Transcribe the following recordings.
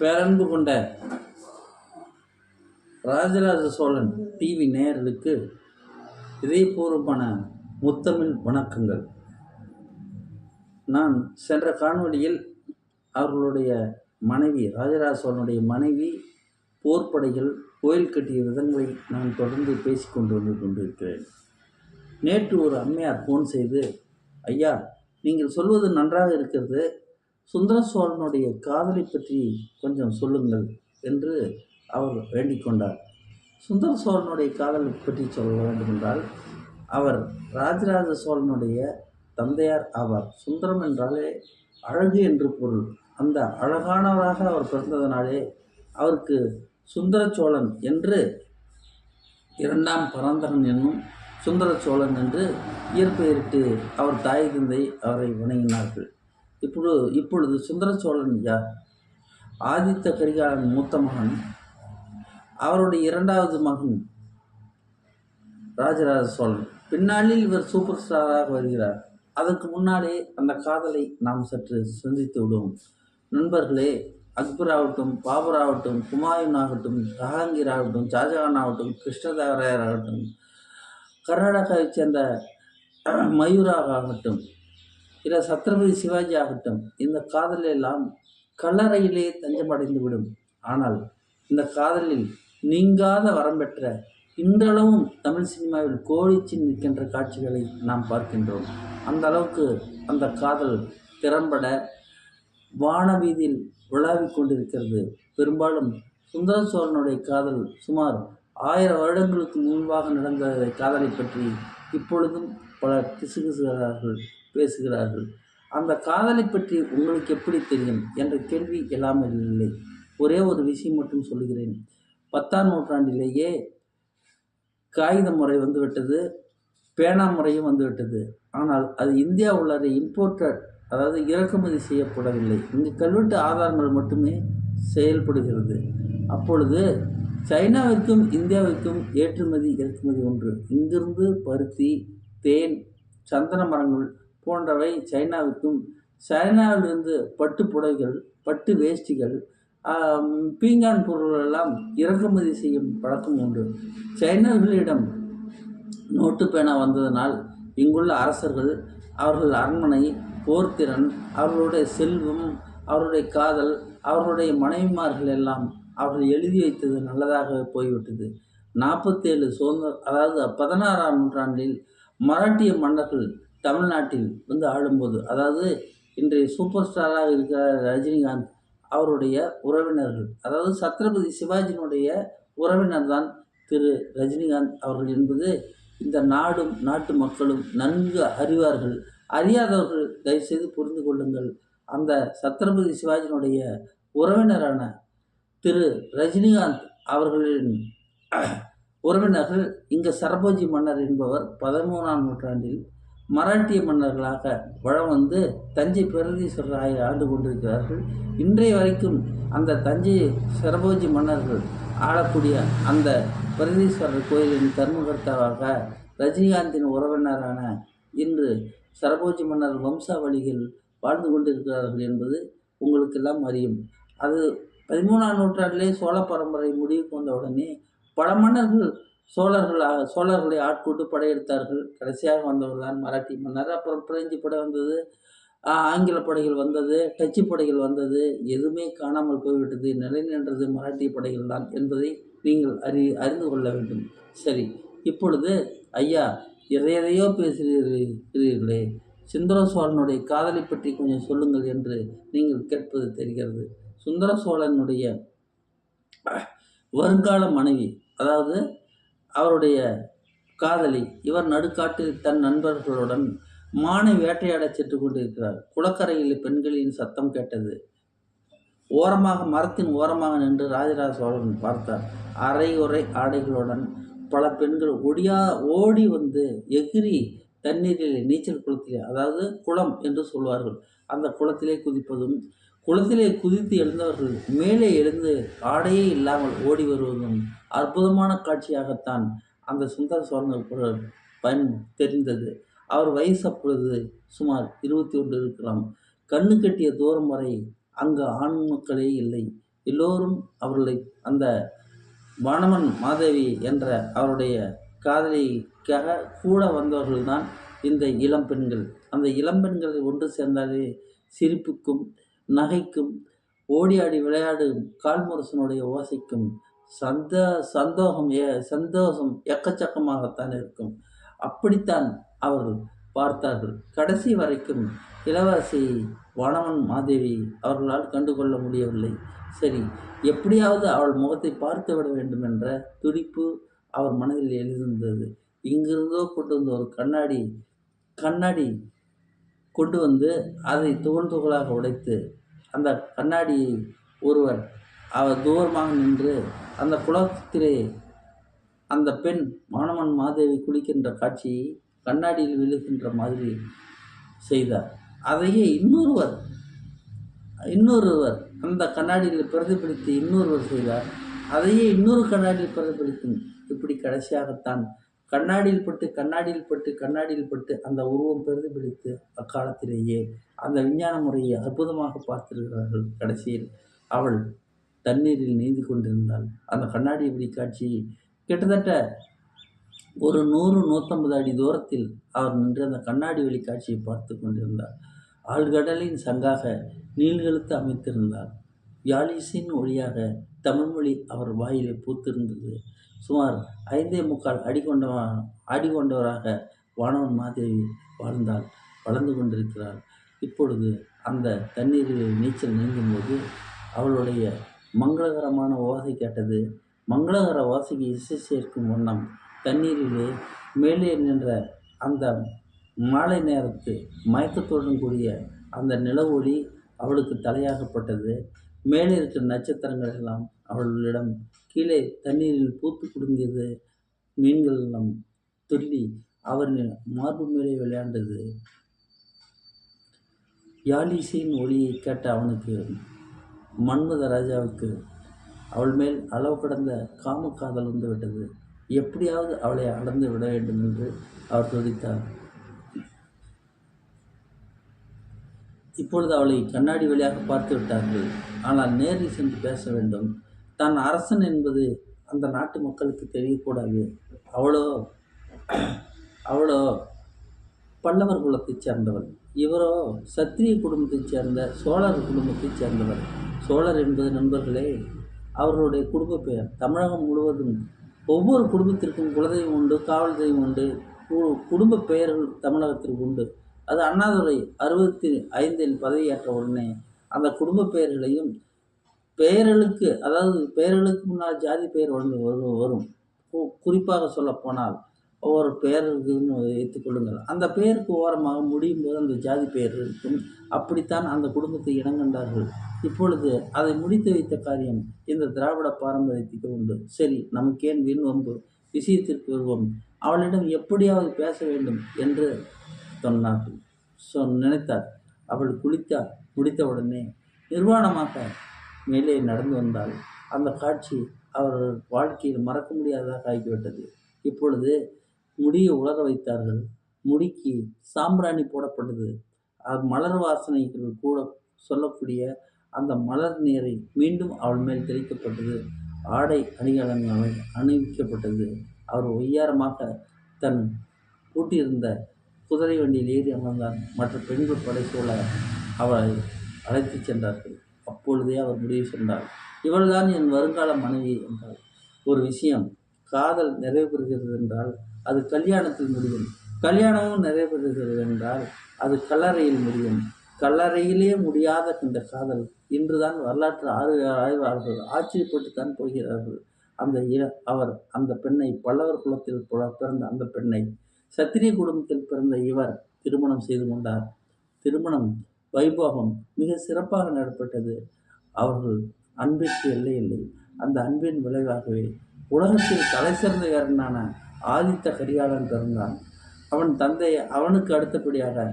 பேரன்பு கொண்ட ராஜராஜ சோழன் டிவி நேயர்களுக்கு இதயபூர்வமான முத்தமிழ் வணக்கங்கள். நான் சென்ற காணொளியில் அவர்களுடைய மனைவி ராஜராஜ சோழனுடைய மனைவி போர்ப்படைகள் கோயில் கட்டிய விதங்களை நான் தொடர்ந்து பேசிக்கொண்டு வந்து கொண்டிருக்கிறேன். நேற்று ஒரு அம்மையார் ஃபோன் செய்து ஐயா நீங்கள் சொல்வது நன்றாக இருக்கிறது. சுந்தர சோழனுடைய காதலை பற்றி கொஞ்சம் சொல்லுங்கள் என்று அவர் வேண்டிக் கொண்டார். சுந்தர சோழனுடைய காதலை பற்றி சொல்ல வேண்டுமென்றால் அவர் ராஜராஜ சோழனுடைய தந்தையார் ஆவார். சுந்தரம் என்றாலே அழகு என்று பொருள். அந்த அழகானவராக அவர் பிறந்ததனாலே அவருக்கு சுந்தர சோழன் என்று இரண்டாம் பராந்தகன் என்னும் சுந்தர சோழன் என்று இயற்பெயரிட்டு அவர் தாய் தந்தை அவரை வணங்கினார்கள். இப்பொழுது இப்பொழுது சுந்தர சோழன் யார் ஆதித்த கரிகாலன் மூத்த மகன் அவருடைய இரண்டாவது மகன் ராஜராஜ சோழன். பின்னாளில் இவர் சூப்பர் ஸ்டாராக வருகிறார். அதற்கு முன்னாலே அந்த காதலை நாம் சற்று சிந்தித்து விடுவோம். நண்பர்களே அக்பர் ஆகட்டும் பாபர் ஆகட்டும் குமாயூன் ஆகட்டும் ஜஹாங்கீர் ஆகட்டும் ஷாஜகான் ஆகட்டும் கிருஷ்ணதேவராயர் ஆகட்டும் கர்நாடகாவைச் சேர்ந்த மயூராக ஆகட்டும் இல்லை சத்ரபதி சிவாஜி ஆகட்டும் இந்த காதலெல்லாம் கல்லறையிலே தஞ்சமடைந்து விடும். ஆனால் இந்த காதலில் நீங்காத வரம் பெற்ற இன்றளவும் தமிழ் சினிமாவில் கோழிச்சு நிற்கின்ற காட்சிகளை நாம் பார்க்கின்றோம். அந்த அளவுக்கு அந்த காதல் திறம்பட வானவீதியில் விழாவிக் கொண்டிருக்கிறது. பெரும்பாலும் சுந்தர சோழனுடைய காதல் சுமார் ஆயிரம் வருடங்களுக்கு முன்பாக நடந்த காதலை பற்றி இப்பொழுதும் பலர் கிசுகிசுகிறார்கள் பேசுகிறார்கள். அந்த காதலை பற்றி உங்களுக்கு எப்படி தெரியும்? என்ற கேள்வி இல்லாமல் இல்லை. ஒரே ஒரு விஷயம் மட்டும் சொல்கிறேன் பத்தாம் நூற்றாண்டிலேயே காகித முறை வந்துவிட்டது பேனா முறையும் வந்துவிட்டது. ஆனால் அது இந்தியா உள்ளதை இம்போர்ட்டட் அதாவது இறக்குமதி செய்யப்படவில்லை. இங்கு கல்வெட்டு ஆதாரங்கள் மட்டுமே செயல்படுகிறது. அப்பொழுது சைனாவிற்கும் இந்தியாவிற்கும் ஏற்றுமதி இறக்குமதி ஒன்று. இங்கிருந்து பருத்தி தேன் சந்தன மரங்கள் போன்றவை சைனாவுக்கும் சைனாவிலிருந்து பட்டு புடவைகள் பட்டு வேஷ்டிகள் பீங்கான் பொருள்கள் எல்லாம் இறக்குமதி செய்யும் பழக்கம் உண்டு. சைனர்களிடம் நோட்டு பேனா வந்ததனால் இங்குள்ள அரசர்கள் அவர்கள் அரண்மனை போர்த்திறன் அவர்களுடைய செல்வம் அவருடைய காதல் அவர்களுடைய மனைவிமார்கள் எல்லாம் அவர்கள் எழுதி வைத்தது நல்லதாக போய்விட்டது. நாற்பத்தேழு சுதந்திர அதாவது பதினாறாம் நூற்றாண்டில் மராட்டிய மன்னர்கள் தமிழ்நாட்டில் வந்து ஆளும்போது அதாவது இன்றைய சூப்பர் ஸ்டாராக இருக்கிற ரஜினிகாந்த் அவருடைய உறவினர்கள் அதாவது சத்ரபதி சிவாஜியினுடைய உறவினர் தான் திரு ரஜினிகாந்த் அவர்கள் என்பது இந்த நாடும் நாட்டு மக்களும் நன்கு அறிவார்கள். அறியாதவர்கள் தயவுசெய்து புரிந்து கொள்ளுங்கள். அந்த சத்ரபதி சிவாஜியினுடைய உறவினரான திரு ரஜினிகாந்த் அவர்களின் உறவினர்கள் இங்கே சரபோஜி மன்னர் என்பவர் பதிமூணாம் நூற்றாண்டில் மராட்டிய மன்னர்களாக வளம் வந்து தஞ்சை பிரதீஸ்வரராக ஆண்டு கொண்டிருக்கிறார்கள். இன்றைய வரைக்கும் அந்த தஞ்சை சரபோஜி மன்னர்கள் ஆளக்கூடிய அந்த பிரகதீஸ்வரர் கோயிலின் தர்மகர்த்தாவாக ரஜினிகாந்தின் உறவினரான இன்று சரபோஜி மன்னர் வம்சாவளிகள் வாழ்ந்து கொண்டிருக்கிறார்கள் என்பது உங்களுக்கெல்லாம் அறியும். அது பதிமூணாம் நூற்றாண்டிலே சோழ பரம்பரை முடிவுக்கு வந்த உடனே பல மன்னர்கள் சோழர்களாக சோழர்களை ஆட்கொண்டு படையெடுத்தார்கள். கடைசியாக வந்தவர் தான் மராட்டி மன்னர். அப்புறம் பிரெஞ்சு படை வந்தது. ஆங்கில படைகள் வந்தது டச்சு படைகள் வந்தது. எதுவுமே காணாமல் போய்விட்டது. நிலை நின்றது மராட்டிய படைகள் தான் என்பதை நீங்கள் அறி அறிந்து கொள்ள வேண்டும். சரி இப்பொழுது ஐயா எதையதையோ பேசுகிறீர்களே. சுந்தர சோழனுடைய காதலை பற்றி கொஞ்சம் சொல்லுங்கள் என்று நீங்கள் கேட்பது தெரிகிறது. சுந்தர சோழனுடைய வருங்கால மனைவி அதாவது அவருடைய காதலி இவர் நடுக்காட்டில் தன் நண்பர்களுடன் மானை வேட்டையாடச் சென்று கொண்டிருக்கிறார். குளக்கரையில் பெண்களின் சத்தம் கேட்டது. ஓரமாக மரத்தின் ஓரமாக நின்று ராஜராஜ சோழன் பார்த்தார். அரை உரை ஆடைகளுடன் பல பெண்கள் ஒடியா ஓடி வந்து எகிரி தண்ணீரில் நீச்சல் குளத்திலே அதாவது குளம் என்று சொல்வார்கள். அந்த குளத்திலே குதிப்பதும் குளத்திலே குதித்து எழுந்தவர்கள் மேலே எழுந்து ஆடையே இல்லாமல் ஓடி வருவதும் அற்புதமான காட்சியாகத்தான் அந்த சுந்தர சோழன் பயன் தெரிந்தது. அவர் வயசு அப்பொழுது சுமார் இருபத்தி ஒன்று இருக்கலாம். கண்ணு கட்டிய தூரம் வரை அங்கு ஆண் மக்களே இல்லை. எல்லோரும் அவர்களை அந்த வானவன் மாதேவி என்ற அவருடைய காதலிக்காக கூட வந்தவர்கள்தான் இந்த இளம் பெண்கள். அந்த இளம்பெண்களை ஒன்று சேர்ந்தாலே சிரிப்புக்கும் நகைக்கும் ஓடி ஆடி விளையாடும் கால்முரசனுடைய ஓசைக்கும் சந்த சந்தோகம் ஏ சந்தோஷம் எக்கச்சக்கமாகத்தான் இருக்கும். அப்படித்தான் அவர்கள் பார்த்தார்கள். கடைசி வரைக்கும் இளவரசி வானவன் மாதேவி அவர்களால் கண்டுகொள்ள முடியவில்லை. சரி எப்படியாவது அவள் முகத்தை பார்த்து விட வேண்டும் என்ற துடிப்பு அவர் மனதில் எழுந்திருந்தது இங்கிருந்தோ கொண்டு வந்த ஒரு கண்ணாடி கண்ணாடி கொண்டு வந்து அதை துகள் துகளாக உடைத்து அந்த கண்ணாடியை ஒருவர் அவர் தூரமாக நின்று அந்த குளத்திலே அந்த பெண் மாணவன் மாதேவி குளிக்கின்ற காட்சியை கண்ணாடியில் விழுகின்ற மாதிரி செய்தார். அதையே இன்னொருவர் இன்னொருவர் அந்த கண்ணாடியில் பிரதிபலித்து இன்னொருவர் செய்தார். அதையே இன்னொரு கண்ணாடியில் பிரதிபலித்தும் இப்படி கடைசியாகத்தான் கண்ணாடியில் பட்டு கண்ணாடியில் பட்டு கண்ணாடியில் பட்டு அந்த உருவம் பிரதிபலித்து அக்காலத்திலேயே அந்த விஞ்ஞான முறையை அற்புதமாக பார்த்திருக்கிறார்கள். கடைசியில் அவள் தண்ணீரில் நீந்தி கொண்டிருந்தாள் அந்த கண்ணாடி இப்படி காட்சி கிட்டத்தட்ட ஒரு நூறு நூற்றம்பது அடி தூரத்தில் அவர் நின்று அந்த கண்ணாடி வெளி காட்சியை பார்த்து கொண்டிருந்தார். ஆழ்கடலின் சங்காக நீள்கழுத்து அமைத்திருந்தார். யாழிசின் ஒளியாக தமிழ்மொழி அவர் வாயிலே பூத்திருந்தது. சுமார் ஐந்தே முக்கால் அடி கொண்டவா அடி கொண்டவராக வானவன் மாதேவி வாழ்ந்தாள் வளர்ந்து கொண்டிருக்கிறாள். இப்பொழுது அந்த தண்ணீரில் நீச்சல் நீந்தும்போது அவளுடைய மங்களகரமான ஓசை கேட்டது. மங்களகர ஓசைக்கு இசை சேர்க்கும் வண்ணம் தண்ணீரிலே மேலே நின்ற அந்த மாலை நேரத்து மயக்கத்துடன் கூடிய அந்த நில ஒளி அவளுக்கு தலையாகப்பட்டது. மேலே இருக்கிற நட்சத்திரங்கள் எல்லாம் அவளிடம் கீழே தண்ணீரில் பூத்து குடுங்கியது. மீன்கள் எல்லாம் துள்ளி அவரின் மார்பு மேலே விளையாண்டது. யாழிசையின் ஒளியை கேட்ட அவனுக்கு மன்மத ராஜாவுக்கு அவள் மேல் அளவு கடந்த காம காதல் வந்து விட்டது எப்படியாவது அவளை அளந்து விட வேண்டும் என்று அவர் துடித்தார் இப்பொழுது அவளை கண்ணாடி வழியாக பார்த்து விட்டார்கள். ஆனால் நேரில் சென்று பேச வேண்டும். தான் அரசன் என்பது அந்த நாட்டு மக்களுக்கு தெரியக்கூடாது. அவளோ அவளோ பல்லவர் குலத்தைச் சேர்ந்தவர். இவரோ சத்திரிய குடும்பத்தைச் சேர்ந்த சோழர் குடும்பத்தைச் சேர்ந்தவர். சோழர் என்பது நண்பர்களே அவர்களுடைய குடும்ப பெயர். தமிழகம் முழுவதும் ஒவ்வொரு குடும்பத்திற்கும் குலதெய்வம் உண்டு காவல் தெய்வம் உண்டு குடும்ப பெயர்கள் தமிழகத்திற்கு உண்டு. அது அண்ணாதுரை அறுபத்தி ஐந்தில் பதவியேற்ற உடனே அந்த குடும்ப பெயர்களையும் பெயர்களுக்கு அதாவது பெயர்களுக்கு முன்னால் ஜாதி பெயர் ஒன்று வரும் வரும். கு- குறிப்பாக சொல்லப்போனால் ஒவ்வொரு பெயர் இருக்குதுன்னு வைத்துக்கொள்ளுங்கள் அந்த பெயருக்கு ஓரமாக முடியும் போது அந்த ஜாதி பெயர் இருக்கும். அப்படித்தான் அந்த குடும்பத்தை இனங்கண்டார்கள். இப்பொழுது அதை முடித்து வைத்த காரியம் இந்த திராவிட பாரம்பரியத்துக்கு உண்டு. சரி நமக்கேன் வீண் வம்பு. விஷயத்திற்கு வருவோம். அவளிடம் எப்படியாவது பேச வேண்டும் என்று சொன்னார்கள் சொ நினைத்தார். அவள் குளித்தார் முடித்தவுடனே நிர்வாணமாக மேலே நடந்து வந்தாள். அந்த காட்சி அவர் வாழ்க்கையில் மறக்க முடியாததாக ஆகிவிட்டது. இப்பொழுது முடியை உலர வைத்தார்கள். முடிக்கு சாம்பிராணி போடப்பட்டது. அது மலர் வாசனைகள் கூட சொல்லக்கூடிய அந்த மலர் நீரை மீண்டும் அவள் மேல் தெளிக்கப்பட்டது. ஆடை அணிகலன்கள் அணிவிக்கப்பட்டது. அவர் ஒய்யாரமாக தன் பூட்டியிருந்த குதிரை வண்டியில் ஏறி அமர்ந்தார். மற்ற பெண்கள் படை சூழ அவளை அழைத்துச் சென்றார்கள். அப்பொழுதே அவர் முடிவு சென்றார் இவள்தான் என் வருங்கால மனைவி என்றாள். ஒரு விஷயம் காதல் நிறைவேறுகிறது என்றால் அது கல்யாணத்தில் முடியும். கல்யாணமும் நிறைவேறுகிறது என்றால் அது கல்லறையில் முடியும். கல்லறையிலே முடியாத இந்த காதல் இன்றுதான் வரலாற்று ஆறு ஆய்வாளர்கள் ஆச்சரியப்பட்டு தான் போகிறார்கள். அந்த இள- அவர் அந்த பெண்ணை பல்லவர் குலத்தில் பிறந்த அந்த பெண்ணை சத்திரிய குடும்பத்தில் பிறந்த இவர் திருமணம் செய்து கொண்டார். திருமணம் வைபோகம் மிக சிறப்பாக நடைபெற்றது. அவர்கள் அன்பிற்கு எல்லை இல்லை. அந்த அன்பின் விளைவாகவே உலகத்தில் தலை சிறந்த வீரனான ஆதித்த கரிகாலன் பிறந்தான். அவன் தந்தை அவனுக்கு அடுத்தபடியாக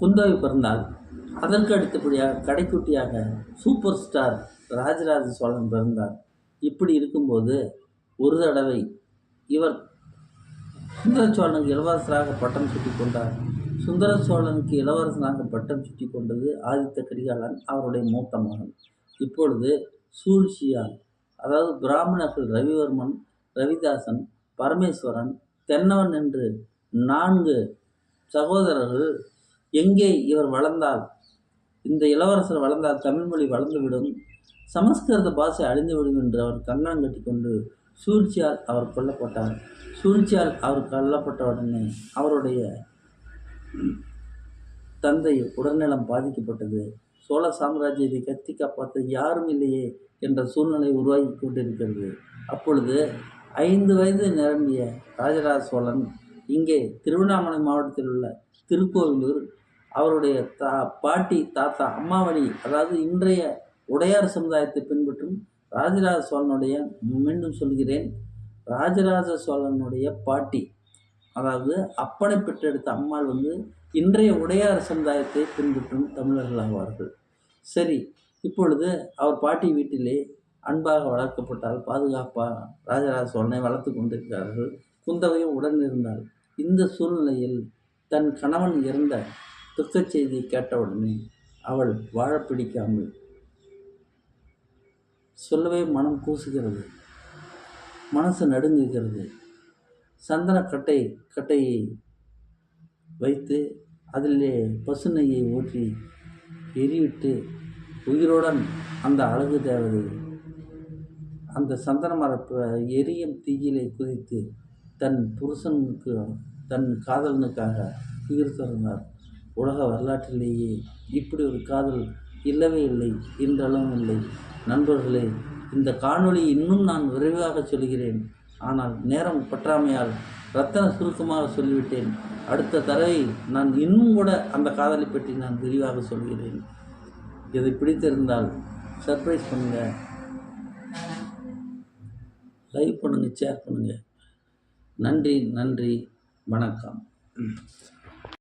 குந்தவை பிறந்தாள். அதற்கு அடுத்தபடியாக கடைக்குட்டியாக சூப்பர் ஸ்டார் ராஜராஜ சோழன் பிறந்தார். இப்படி இருக்கும்போது ஒரு தடவை இவர் சுந்தர சோழனுக்கு இளவரசராக பட்டம் சுட்டி கொண்டார். சுந்தர சோழனுக்கு இளவரசனாக பட்டம் சுட்டி கொண்டது ஆதித்த கரிகாலன் அவருடைய மூத்த மகன். இப்பொழுது சூழ்ச்சியால் அதாவது பிராமணர்கள் ரவிவர்மன் ரவிதாசன் பரமேஸ்வரன் தென்னவன் என்று நான்கு சகோதரர்கள் எங்கே இவர் வளர்ந்தால்? இந்த இளவரசர் வளர்ந்தால் தமிழ்மொழி வளர்ந்துவிடும். சமஸ்கிருத பாஷை அழிந்துவிடும் என்று அவர் கங்கணம் கட்டிக்கொண்டு சூழ்ச்சியால் அவர் கொல்லப்பட்டார். சூழ்ச்சியால் அவர் கொல்லப்பட்ட உடனே அவருடைய தந்தை உடல்நலம் பாதிக்கப்பட்டது. சோழ சாம்ராஜ்யத்தை கத்தி காப்பாற்ற யாரும் இல்லையே என்ற சூழ்நிலை உருவாகி கொண்டிருக்கிறது. அப்பொழுது ஐந்து வயது நிரம்பிய ராஜராஜ சோழன் இங்கே திருவண்ணாமலை மாவட்டத்தில் உள்ள திருக்கோவிலூர் அவருடைய தா பாட்டி தாத்தா அம்மாவளி அதாவது இன்றைய உடையார் சமுதாயத்தை பின்பற்றும் ராஜராஜ சோழனுடைய மீண்டும் சொல்கிறேன். ராஜராஜ சோழனுடைய பாட்டி அதாவது அப்பனை பெற்றெடுத்த அம்மாள் வந்து இன்றைய உடையார் சமுதாயத்தை பின்பற்றும் தமிழர்கள் ஆவார்கள். சரி இப்பொழுது அவர் பாட்டி வீட்டிலே அன்பாக வளர்க்கப்பட்டால் பாதுகாப்பாக ராஜராஜ சோழனை வளர்த்து கொண்டிருக்கிறார்கள். குந்தவையும் உடன் இருந்தாள் இந்த சூழ்நிலையில் தன் கணவன் இறந்த துக்கச் செய்தியை கேட்டவுடனே அவள் வாழ பிடிக்காமல் சொல்லவே மனம் கூசுகிறது. மனசு நடுங்குகிறது. சந்தன கட்டை கட்டையை வைத்து அதிலே பசு நெய்யை ஊற்றி எரிவிட்டு உயிருடன் அந்த அழகு தேவதையை அந்த சந்தன மரப்பு எரியும் தீயிலே குதித்து தன் புருஷனுக்கு தன் காதலனுக்காக உயிர் திறந்தார் உலக வரலாற்றிலேயே இப்படி ஒரு காதல் இல்லவே இல்லை இன்றளவும் இல்லை. நண்பர்களே இந்த காணொளி இன்னும் நான் விரைவாக சொல்கிறேன். ஆனால் நேரம் பற்றாமையால் ரத்தன சுருக்கமாக சொல்லிவிட்டேன். அடுத்த தடவை நான் இன்னும் கூட அந்த காதலை பற்றி நான் விரிவாக சொல்கிறேன். இது பிடித்திருந்தால் சர்ப்ரைஸ் பண்ணுங்கள் லைக் பண்ணுங்கள் ஷேர் பண்ணுங்கள் நன்றி நன்றி வணக்கம்.